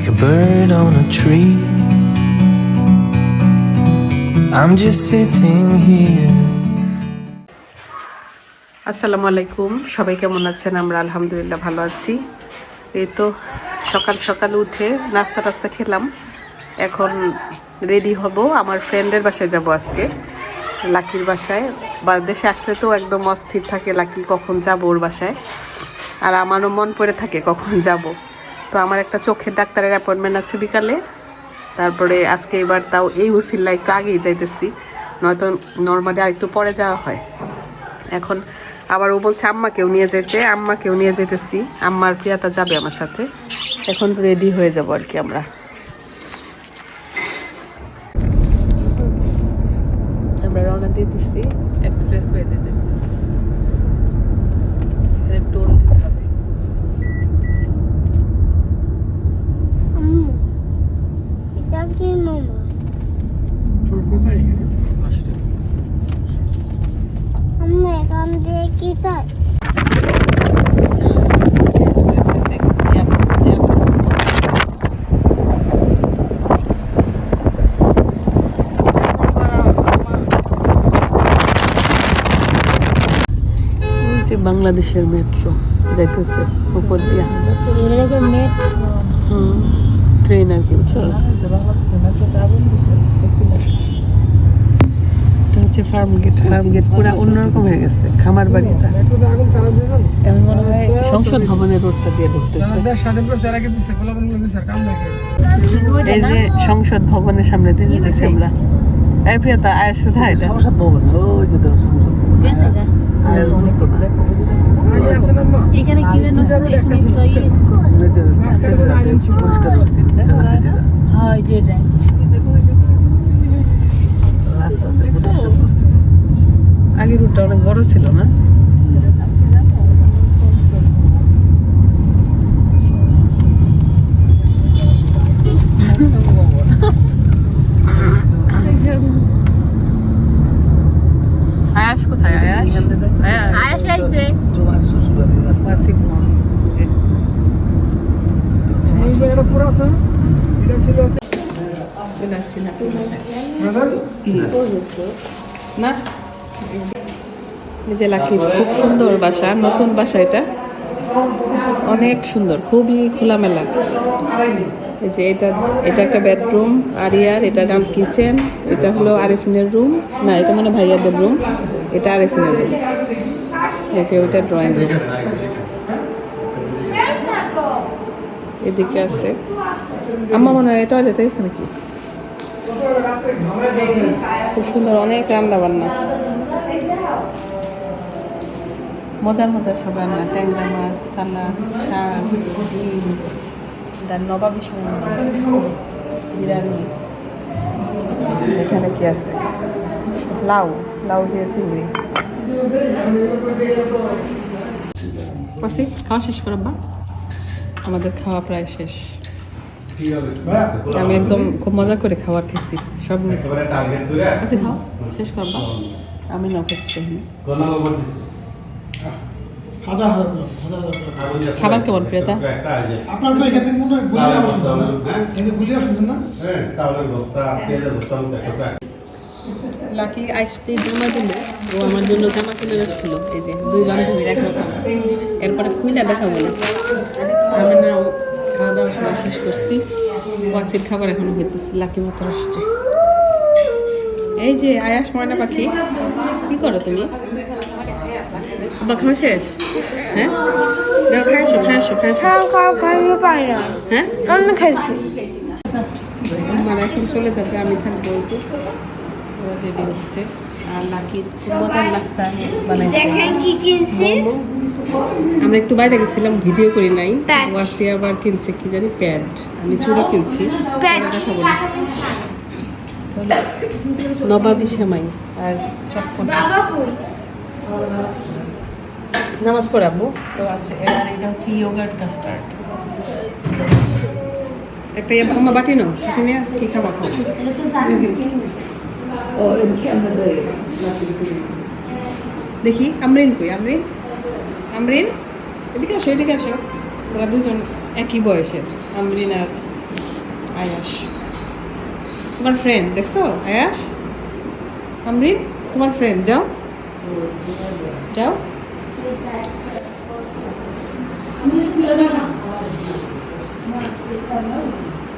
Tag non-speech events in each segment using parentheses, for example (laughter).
like a bird on a tree. I'm just sitting here. আসসালামু আলাইকুম। সবাই কেমন আছেন? আমরা আলহামদুলিল্লাহ ভালো আছি। এই তো সকাল সকাল উঠে নাস্তা টাস্তা খেলাম। এখন রেডি হব। আমার ফ্রেন্ডের বাসায় যাব আজকে। লাকির বাসায়। বা দেশে আসলে তো একদম অস্থির থাকে, লাকি কখন যাব ওর বাসায়। আর আমারও মন পড়ে থাকে কখন যাব। তো আমার একটা চোখের ডাক্তারের অ্যাপয়েন্টমেন্ট আছে বিকালে। তারপরে আজকে এবার তাও এই উসিল্লা একটু আগেই যাইতেছি, নয়তো নর্মালি আর একটু পরে যাওয়া হয়। এখন আবার ও বলছে, আম্মাকেও নিয়ে যেতে, আম্মাকেও নিয়ে যেতেছি, আম্মার প্রিয়াতা যাবে আমার সাথে। এখন রেডি হয়ে যাব আর কি আমরা আমরা রওনা দিয়ে দিচ্ছি এক্সপ্রেস ওয়েতে যেতেছি এখানে টোল দিতে হবে আম্মু এটা কি মামা আম্মু এখান দিয়ে কি চাই এক্সপ্রেস ওয়েতে যাব যে বাংলাদেশের মেট্রো যাইতেছে উপর দিয়া। ট্রেন আর কি। বুঝছ এটা হচ্ছে ফার্ম গেট ফার্ম গেট পুরো অন্যরকম হয়ে গেছে খামার বাড়িটা এমন মনে হয় সংসদ ভবনের রোডটা দিয়ে ঢুকতেছে। এই যে সংসদ ভবনের সামনে দিয়ে যেতেছি আমরা। এই প্রিয়তা দা। সংসদ ভবন ওই যে সংসদ ভবন। গেছে গা এখানে কি যেন পরিষ্কার হয় যে এটা। রাস্তাতে পরিষ্কার করছে আগে রুটটা অনেক বড় ছিল না? (laughs) (laughs) আয়াস কোথায়? আয়াস? আয়াস? আইছে তোমার শ্বশুরবাড়ির রাস্তা। ওয়াসিম যে চলে আসছি না না। এই যে লাকির খুব সুন্দর বাসা নতুন বাসা এটা। অনেক সুন্দর খুবই খোলামেলা। এই যে এটা এটা একটা বেডরুম আরিয়ার এটা নাম কিচেন এটা হলো আরিফিনের রুম। না এটা মানে ভাইয়াদের রুম। এটা আরিফিনের রুম এই যে ওইটা ড্রয়িং রুম এদিকে আছে। আমার মনে হয় টয়লেট আছে নাকি? খুব সুন্দর, অনেক রান্না বান্না মজার মজার সব রান্না। ট্যাংরা মাছ, সালাদ, শাক, ডিম তার নবাবি বিরিয়ানি। এখানে কি আছে? লাউ। লাউ দিয়ে চিংড়ি কসি খাওয়া শেষ করবা আমাদের খাওয়া প্রায় শেষ। আমি একদম খুব মজা করে খাবার খেয়েছি। সব মিস আচ্ছা খাও। শেষ করবা আমি না খেয়েছি হাজার হাজার হাজার হাজার খাবার কেমন প্রিয়তা? আপনার তো এখান থেকে মনে হয় গুলিয়া শুনছেন না? কিন্তু গুলিয়া শুনছেন না? চাউলের বস্তা পেঁয়াজের বস্তা একশো টাকা লাকি আসতে জামা দিল ও আমার জন্য জামা কিনে রাখছিল। এই যে দুই বান্ধবীর একরকম এরপরে খুইলা দেখা বলে। আমি না খাওয়া দাওয়া সবাই শেষ করছি। ওয়াসির খাবার এখন হইতেছে লাকি মাত্র আসছে। এই যে আয়াস ময়না পাখি কি করো তুমি? আব্বা খাওয়া শেষ? হ্যাঁ? যাও খাই আসো খাই আসো খাই আসো। খাও খাও খাইতে না। হ্যাঁ? আমি খাইছি। মানে এখন চলে যাবে আমি থাকব রেডি হচ্ছে। আর লাকির খুব মজার নাস্তা বানাইছে। দেখেন আমরা একটু বাইরে গেছিলাম ভিডিও করি নাই। ওয়াসি আবার কিনছে কি জানি প্যাড আমি চুড়ি কিনছি। নবাবি সেমাই আর চটপট। নামাজ পড়াবো তো আছে এবার এটা হচ্ছে ইয়োগার্ট কাস্টার্ড একটা ইয়ে আমার বাটি নাও বাটি নিয়ে কি খাবা তো জানি দেখি, আমরিন কই? আমরিন? আমরিন? এদিকে আসো এদিকে আসো। ওরা দুজন একই বয়সের, আমরিন আর আয়াস। তোমার ফ্রেন্ড দেখছ? আয়াস? আমরিন, তোমার ফ্রেন্ড যাও। যাও।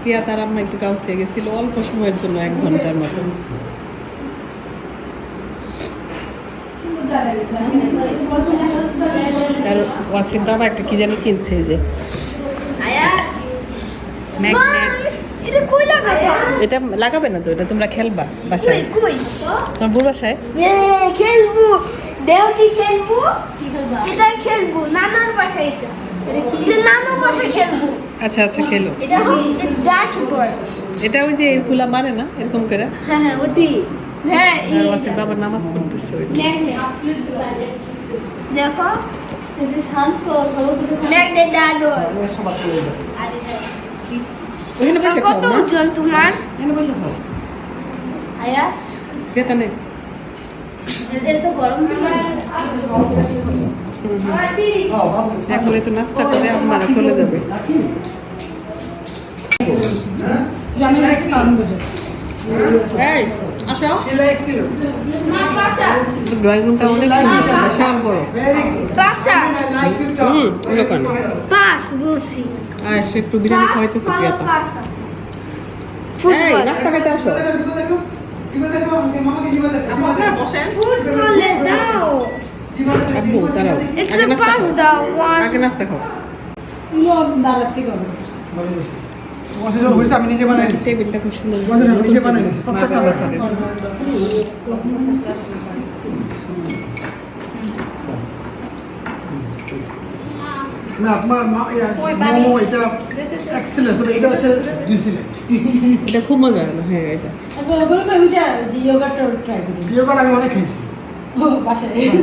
প্রিয়া তার আম্মা একটু কাউসে গেছিল, অল্প সময়ের জন্য এক ঘণ্টার মতো। আর ওয়াসিম বাবা একটা কি জানি কিনছে যে। এটা কই লাগাবো? এটা লাগাবে না তো? এটা তোমরা খেলবা বাসায়। তোমার বুড় বাসায়? খেলব। দেও খেলব? এটা খেলব। নানার বাসায় এটা। এটা নানার বাসায় খেলব। আচ্ছা আচ্ছা খেলো। এটা এটা ওই যে এগুলা মানে না এরকম করে? হ্যাঁ হ্যাঁ ওটি। হ্যাঁ ওয়াসিম নামাজ পড়তেছে দেখো। শান্ত কত না ওজন তোমার? এখানে আয়াস? ক্রেতা নেই এটা তো গরম এখন নাস্তা করে আপনারা চলে যাবে। এই। আসো। ড্রয়িং রুমটা অনেক সুন্দর বিশাল বড়। পাসা হুম ওরকম পাস বলছি। আর সে একটু বিরিয়ানি খাওয়াইতেছে প্রিয়াতা। এই নাস্তা খাইতে আসো। ফুটবলে দাও। আব্বু দাঁড়াও। একটু আগে নাস্তা খাও। আগে নাস্তা খাও। আমি নিজে বানাই টেবিলটা খুব সুন্দর নিজে বানাই প্রত্যেকটা। না তোমার মা ইয়া, মোমো এটা এক্সেলেন্ট তবে এটা হচ্ছে ডিসিলেন্ট এটা খুব মজা হলো হ্যাঁ এটা। ইয়োগাটা আমি অনেক খেয়েছি।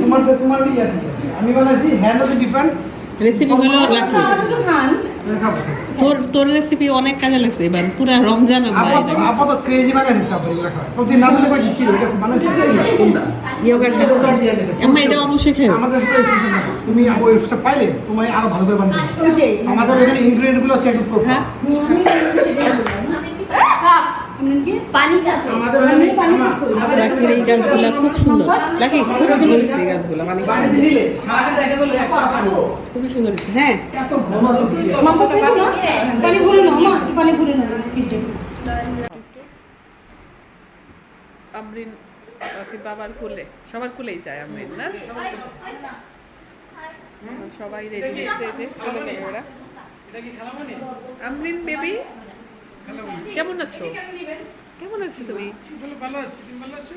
তোমার তোমার ইয়া দিয়ে আমি বানাইছি হ্যান্ড হচ্ছে ডিফারেন্ট রেসিপি হলো লাকি তোর তোর রেসিপি অনেক কাজে লাগছে এবার পুরো রমজান আপাতত ক্রেজি বানাই নিছি আপনি এগুলো খাওয়া প্রতি না দিলে কই কি এটা কোনটা? ইয়োগার দিয়ে যেটা। আমরা এটা অবশ্যই খাই আমাদের সাথে এই না। তুমি ওই ওয়েবসটা পাইলে তুমি আরও ভালো করে বানাবে আমাদের এখানে ইনগ্রেডিয়েন্টগুলো আছে একটু প্রপার হ্যাঁ পানি খাবে আমাদের ওখানে আমার- লাকির এই গাছগুলা খুব সুন্দর। লাকি খুব সুন্দর হয়েছে এই মানে। খুবই সুন্দর হ্যাঁ। এত ঘন তো দিয়ে। পানি ভরে নাও মা পানি ভরে নাও। আমরিন বাবার কুলে। সবার কুলেই যায় আমরিন না? সবাই রেডি হয়েছে যে চলে যাবে ওরা এটা কি খালামণি? আমরিন বেবি। কেমন আছো? কেমন আছো তুমি? ভালো আছি, তুমি ভালো আছো?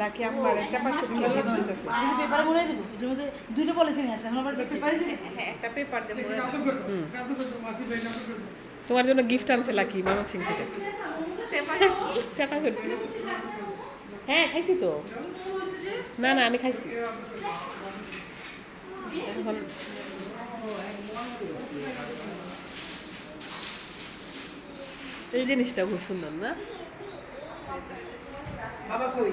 লাকি আমার চাপা শুকিয়ে দিতেছে পেপার ভরে দেবো। এটার মধ্যে দুটো পলিথিন আছে পেপারে হ্যাঁ একটা পেপার দেবো। তোমার জন্য গিফট আনছে লাকি মামা সিং থেকে। চাপা করবি। হ্যাঁ খাইছি তো। না না আমি খাইছি। এখন এই জিনিসটা খুব সুন্দর না? বাবা কই?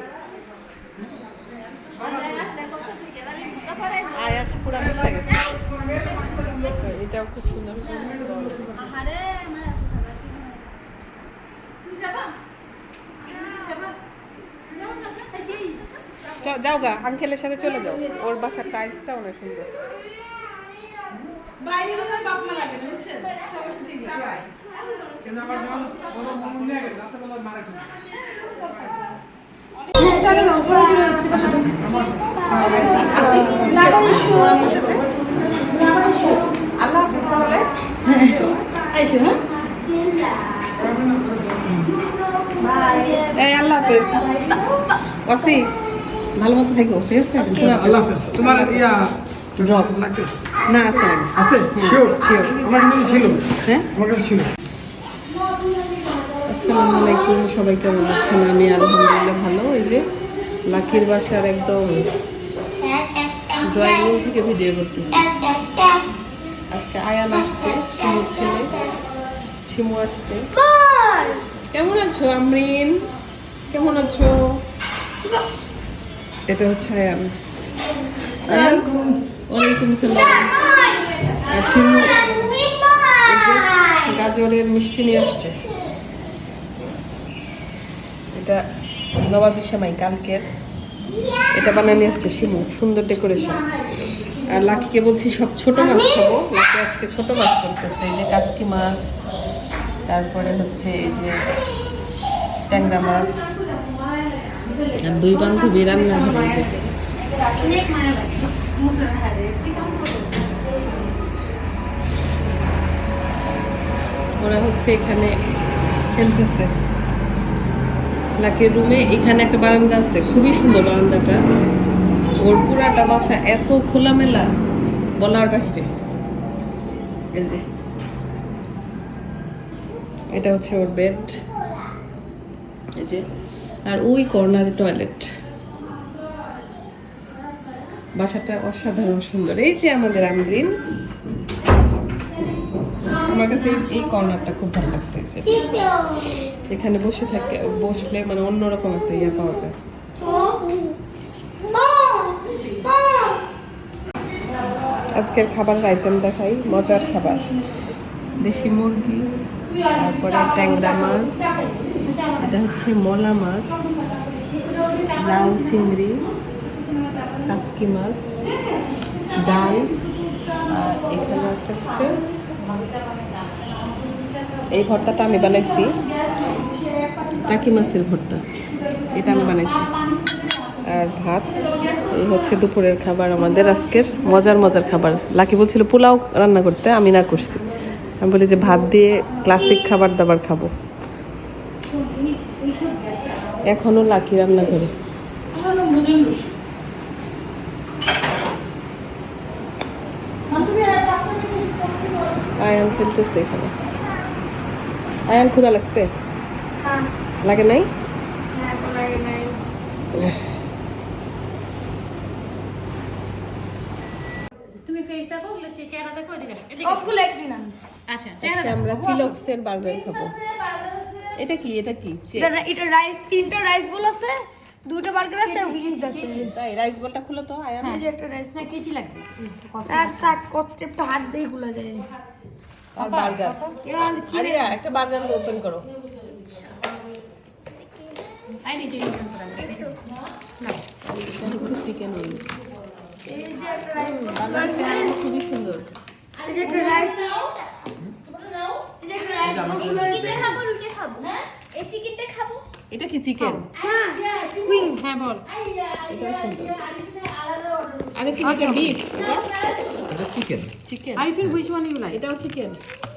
আয়াস পুরা মিশে গেছে। এটাও খুব সুন্দর। যাও গা আঙ্কেলের সাথে চলে যাও। ওর বাসার টাইলসটা অনেক সুন্দর। কিন্তু আমার যখন বড় মন নিয়ে গেল, রাত্রেবেলা মারা গেল। আইসো এই আল্লাহ হাফেজ। অসি ভালো মতো থাকো ঠিক আছে আল্লাহ হাফেজ। তোমার ইয়া ড্রপ না আছে। আছে। আছে শিওর শিওর আমার কাছে ছিল। হ্যাঁ? আমার কাছে ছিল। আসসালামু আলাইকুম, সবাই কেমন আছেন? আমি আলহামদুলিল্লাহ ভালো। ওই যে লাকির বাসার একদম ড্রয়িং রুম থেকে ভিডিও করতেছি। আজকে আয়ান আসছে, শিমুর ছেলে। শিমু আসছে। কেমন আছো, আমরিন? কেমন আছো? এটা হচ্ছে আয়ান। ওয়ালাইকুম সালাম আর শিমু গাজরের মিষ্টি নিয়ে আসছে। এটা নবাবি সেমাই কালকের। এটা বানিয়ে নিয়ে আসছে শিমু, সুন্দর ডেকোরেশন আর লাকিকে বলছি, সব ছোট মাছ খাব। লাকি আজকে ছোট মাছ করতেছে, এই যে কাসকি মাছ, তারপরে হচ্ছে এই যে ট্যাংরা মাছ। আর দুই বান্ধবী রান্না যে। ওরা হচ্ছে এখানে খেলতেছে। লাকের রুমে এখানে একটা বারান্দা আছে, খুবই সুন্দর বারান্দাটা। ওর পুরাটা বাসা এত খোলামেলা বলার বাহিরে এটা হচ্ছে ওর বেড এই যে, আর ওই কর্নারে টয়লেট বাসাটা অসাধারণ সুন্দর। এই যে আমাদের আমরিন। আমার কাছে এই- কর্নারটা খুব ভালো লাগছে। এখানে বসে থাকে বসলে মানে অন্যরকম একটা ইয়ে পাওয়া যায়। আজকের খাবারের আইটেম দেখাই, মজার খাবার। দেশি মুরগি, তারপরে ট্যাংরা মাছ, এটা হচ্ছে মলা মাছ, লাউ চিংড়ি, কাসকি মাছ, ডাল, আর এখানে আছে হচ্ছে এই ভর্তাটা আমি বানাইছি। টাকি মাছের ভর্তা। এটা আমি বানাইছি। আর ভাত এই হচ্ছে দুপুরের খাবার আমাদের আজকের। মজার মজার খাবার। লাকি বলছিল পোলাও রান্না করতে আমি না করছি। আমি বলি যে ভাত দিয়ে ক্লাসিক খাবার দাবার খাব। এখনও লাকি রান্না করে। আয়ান খেলতেছে এখানে। আয়ান ক্ষুদা লাগছে? লাগে নাই? আমি। আচ্ছা চেহারা আজকে দেখো। আমরা চিলক্সের বার্গার খাব। এটা কি? এটা কি? এটা রাইস তিনটা রাইস বল আছে দুটো বার্গার আছে উইংস আছে। তাই রাইস বলটা খুলো তো আয়ান। এই যে একটা রাইস হ্যাঁ লাগবে। আর থাক কস্টেপটা হাত দিয়ে গুলা যায়। আর বার্গার আরে একটা বার্গার ওপেন করো আই নিচে করে এটা চিকেন উইংস খুবই সুন্দর এটা কি চিকেন হ্যাঁ বল এটা সুন্দর আরে কি এটা বিফ এটা chicken chicken Arifin which one you like এটাও চিকেন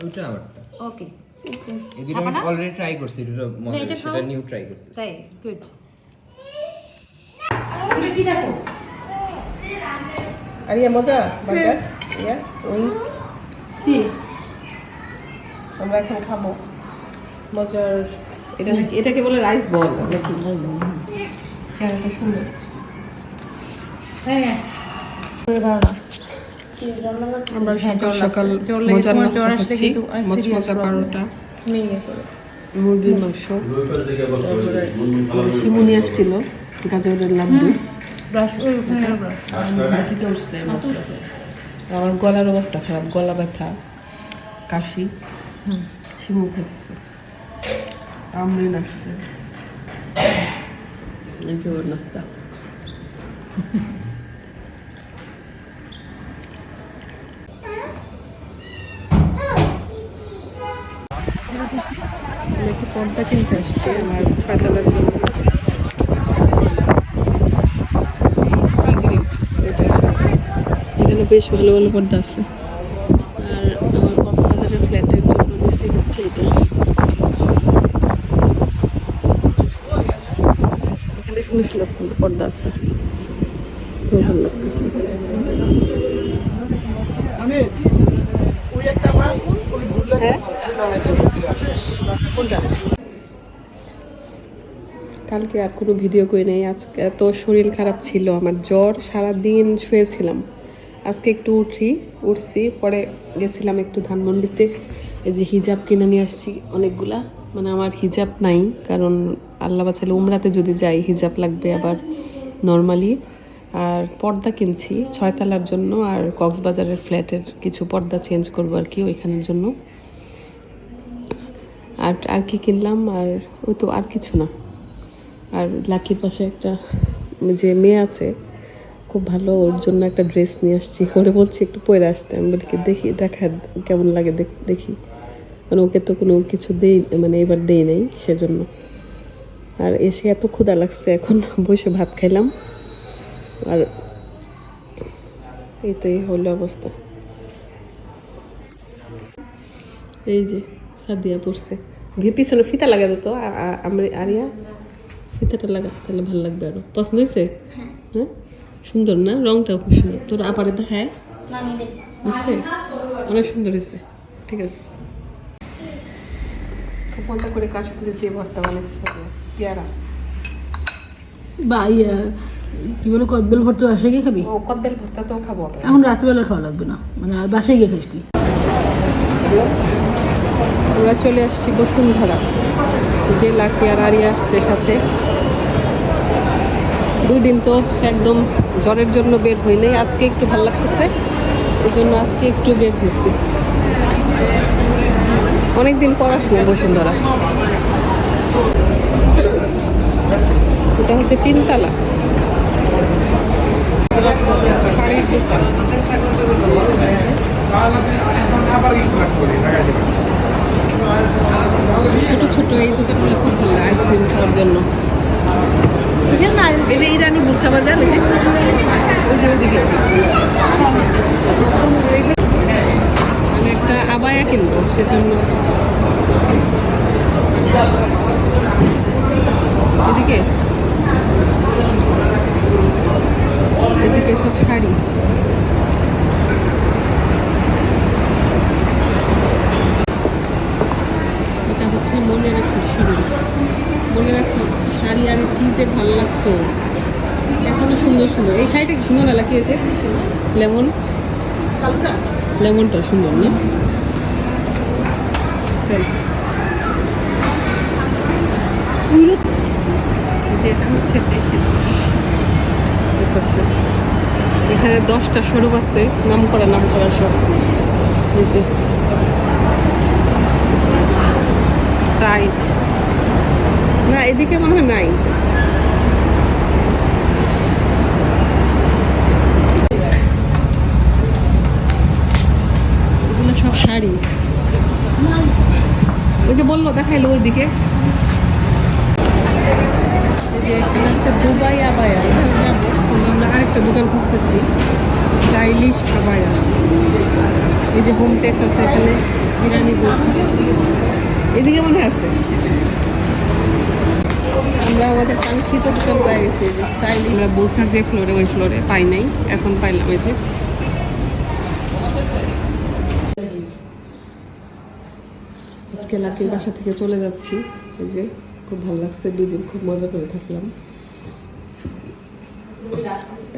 ওইটা আমারটা ওকে এই দুটো আমি অলরেডি ট্রাই করছি দুটো মজা এটা সেটা নিউ ট্রাই করতেছি। তাই গুড তুমি কি দেখো? আর ইয়া মজা? বার্গার? ইয়া উইংস? কি? আমরা এখন খাব। মজার এটা নাকি এটাকে বলে রাইস বল নাকি? চেহারাটা সুন্দর। হ্যাঁ। আমরা সকাল সকাল মজার নাস্তা খাচ্ছি। কিন্তু অনেক serious মচমচা পারোটা। তুমি করো মুরগির মাংস। শিমুনি আসছিল গাজরের লাড্ডু। আমার গলার অবস্থা খারাপ গলা ব্যথা কাশি। শিমু খাইতেছে। আমরিন আসছে। এই যে ওর নাস্তা। একটু পর্দা কিনতে আসছি আমার পাতালার জন্য। এখানে বেশ ভালো ভালো পর্দা আছে। আর আমার কক্সবাজারের ফ্ল্যাটের জন্য বেশি হচ্ছে এটা। এখানে সুন্দর পর্দা আছে। ভালো লাগতেছে। হ্যাঁ? কালকে আর কোনো ভিডিও করি নাই। আজকে এত শরীর খারাপ ছিল, আমার জ্বর সারা দিন শুয়েছিলাম। আজকে একটু উঠি, উঠছি, পরে গেছিলাম একটু ধানমন্ডিতে। এই যে হিজাব কিনে নিয়ে আসছি অনেকগুলা। মানে আমার হিজাব নাই, কারণ আল্লাহ বাঁচালে উমরাতে যদি যাই, হিজাব লাগবে আবার নর্মালি আর পর্দা কিনছি, ছয়তলার জন্য, আর কক্সবাজারের ফ্ল্যাটের কিছু পর্দা চেঞ্জ করব আর কি ওইখানের জন্য। আর আর কি কিনলাম আর ওই তো আর কিছু না। আর লাকির পাশে একটা যে মেয়ে আছে, খুব ভালো, ওর জন্য একটা ড্রেস নিয়ে আসছি। ওরে বলছি একটু পরে আসতে। আমি বলি, কি দেখি, দেখা, কেমন লাগে দেখ- মানে ওকে তো কোনো কিছু দেই মানে এবার দেই নাই সেজন্য। আর এসে এত ক্ষুধা লাগছে, এখন বসে ভাত খাইলাম। আর এই তো এই হলো অবস্থা। এই যে সাদিয়া পড়ছে। পিছনে ফিতা লাগা দিত আরিয়া। ফিতাটা লাগা তাহলে ভালো লাগবে আরও। পছন্দ হয়েছে? হ্যাঁ। সুন্দর না? রংটাও খুব সুন্দর। তোর আপারে দেখায়? মামি বুঝছে অনেক সুন্দর হয়েছে। ঠিক আছে। মজা করে কাশ্মীরি দিয়ে ভর্তা বানিয়েছে পেয়ারা। বা ইয়ে কি বলে কদবেল ভর্তা বাসায় গিয়ে খাবি? ও কদ্বেল ভর্তা তো খাব। এখন রাত্রিবেলা খাওয়া লাগবে না। মানে বাসায় গিয়ে খাইস তুই। আমরা চলে আসছি বসুন্ধরা, যে লাকি আর আরিয়া আসছে সাথে। দুই দিন তো একদম জ্বরের জন্য বের হই নাই, আজকে একটু ভালো লাগতেছে এই জন্য আজকে একটু বের হয়েছি অনেকদিন পর আসলে বসুন্ধরা। এটা হচ্ছে তিনতলা। শাড়ির দোকান ছোট ছোট এই দোকানগুলো খুব ভালো আইসক্রিম খাওয়ার জন্য। এই যে ইরানি ভুট্টা বাজার ওই যে ওইদিকে। আমি একটা আবায়া কিনবো সেজন্য আসছি। এদিকে? এদিকে সব শাড়ি। এটা মনে রাখো শাড়ি মনে রাখো, শাড়ি আগে কী যে ভালো লাগতো। এখনও সুন্দর সুন্দর। এই শাড়িটা সুন্দর লাগিয়েছে লেমন? লেমনটা সুন্দর, না। এই হচ্ছে এখানে দশটা সরু আছে নাম করা নাম করা সব। এই যে রাইট না, এদিকে মনে হয় নাই। সব শাড়ি। ওই যে বলল, দেখাইলো ওইদিকে। দুবাই আবায়া আমরা আরেকটা দোকান খুঁজতেছি, স্টাইলিশ আবায়া। এই যে হোম টেক্স আছে এখানে ইরানি এদিকে মনে আছে। আমরা আমাদের কাঙ্ক্ষিত দোকান পেয়ে গেছি, যে স্টাইল আমরা বোরখা যে ফ্লোরে ওই ফ্লোরে পাই নাই, এখন পাইলাম এই যে। আজকে লাকির বাসা থেকে চলে যাচ্ছি, এই যে, খুব ভালো লাগছে দুদিন খুব মজা করে থাকলাম।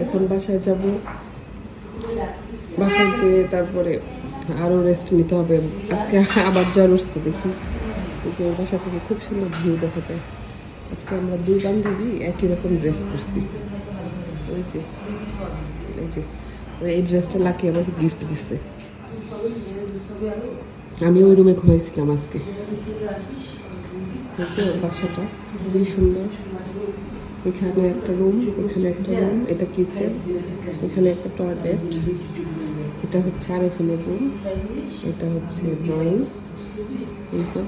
এখন বাসায় যাব, বাসায় যেয়ে তারপরে আরও রেস্ট নিতে হবে। আজকে আবার জ্বর উঠছে দেখি। এই যে ওর বাসা থেকে খুব সুন্দর ভিউ দেখা যায়। আজকে আমরা দুই বান্ধবী একই রকম ড্রেস পরছি। ওই যে, এই যে, এই ড্রেসটা লাকি আমাকে গিফট দিচ্ছে আমি ওই রুমে ঘুমাইছিলাম আজকে। বাসাটা, খুবই সুন্দর। এখানে একটা রুম এখানে একটা রুম এটা কিচেন এখানে একটা টয়লেট এটা হচ্ছে আরেফিনের রুম এটা হচ্ছে ড্রয়িং এই তো।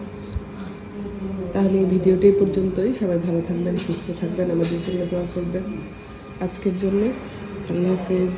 তাহলে এই ভিডিওটি পর্যন্তই। সবাই ভালো থাকবেন, সুস্থ থাকবেন, আমাদের জন্য দোয়া করবেন। আজকের জন্য আল্লাহ হাফিজ।